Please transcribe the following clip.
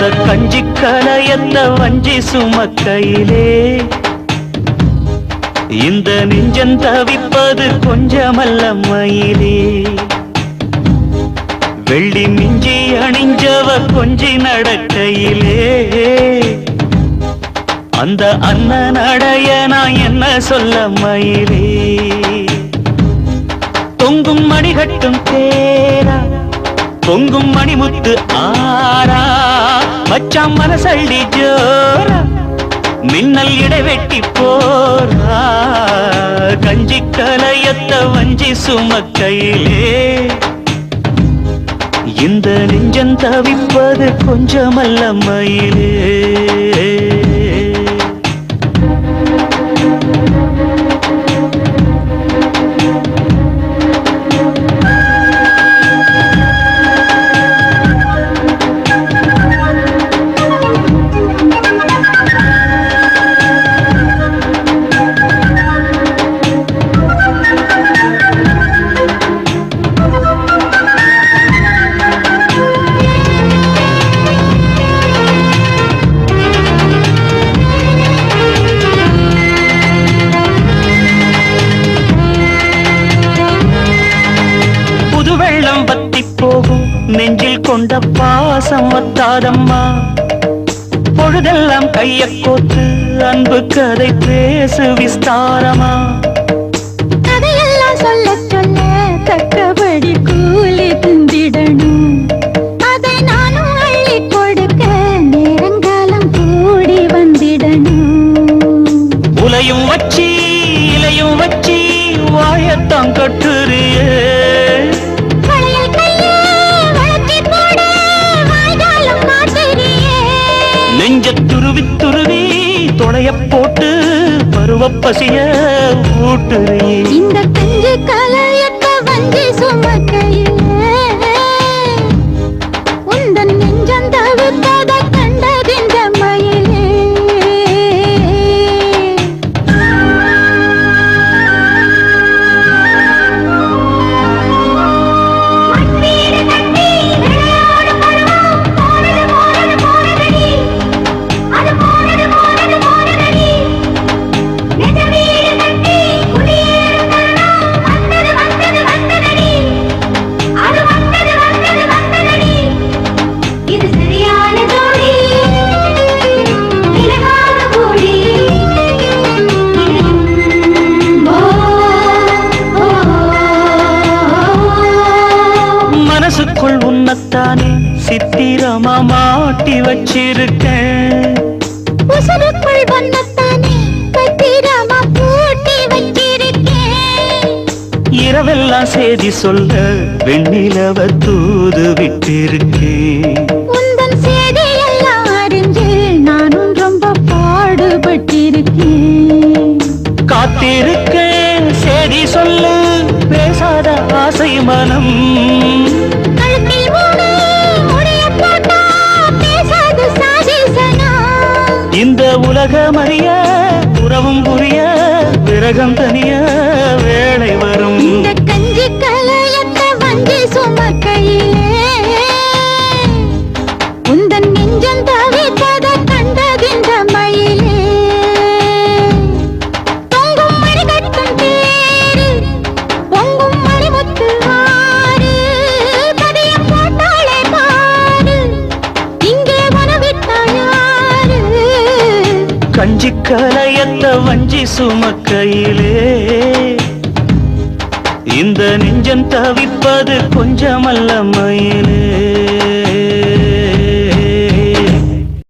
கலையத்த வஞ்சி சுமக்கையிலே. இந்த நெஞ்சம் தவிப்பது கொஞ்சமல்ல மயிலே. வெள்ளி மிஞ்சி அணிஞ்சவ கொஞ்சி நடக்கையிலே. அந்த அண்ணன் அடைய நான் என்ன சொல்ல மயிலே. தொங்கும் மணிகட்டும் தேரா பொங்கும் மணிமுத்து ஆரா. மச்சான் மனசள்ளி ஜோர மின்னல் இடைவெட்டி போரா கஞ்சி கலையத்த வஞ்சி சுமக்கையிலே இந்த நெஞ்சம் தவிப்பது கொஞ்சமல்ல மயிலே. கொண்ட பாசம் வத்தாதம்மா பொழுதெல்லாம் கைய கோத்து அன்பு கதை பேசு விஸ்தாரமா. கதையெல்லாம் சொல்ல சொல்ல தக்கபடி கூலி தந்திடணும். அதை நானும் அள்ளி கொடுக்க நேரங்காலம் கூடி வந்திடணும். உலையும் வச்சி இலையும் வச்சி வாயத்தான் கட்டுறியே. நெஞ்ச துருவி துருவி தொடைய போட்டு பருவ பசிய ஊட்டுறியே இந்த கஞ்சி கலையத்த வஞ்சி சுமக்கையே உன்னத்தானே சித்திரமா மாட்டி வச்சிருக்கேன். உசுருக்குள் வண்ணத்தானே பத்திரமா பூட்டி வச்சிருக்கேன். இரவெல்லாம் செய்தி சொல்ல வெண்ணிலவ தூது விட்டிருக்கேன். காத்திருக்கேன் செய்தி சொல்லு பேசாத ஆசை மனம். உலகமறிய உறவும் புரிய விரகம் தனியா வஞ்சி கலையத்த வஞ்சி சுமக்கையிலே இந்த நெஞ்சம் தவிப்பது கொஞ்சமல்ல மயிலே.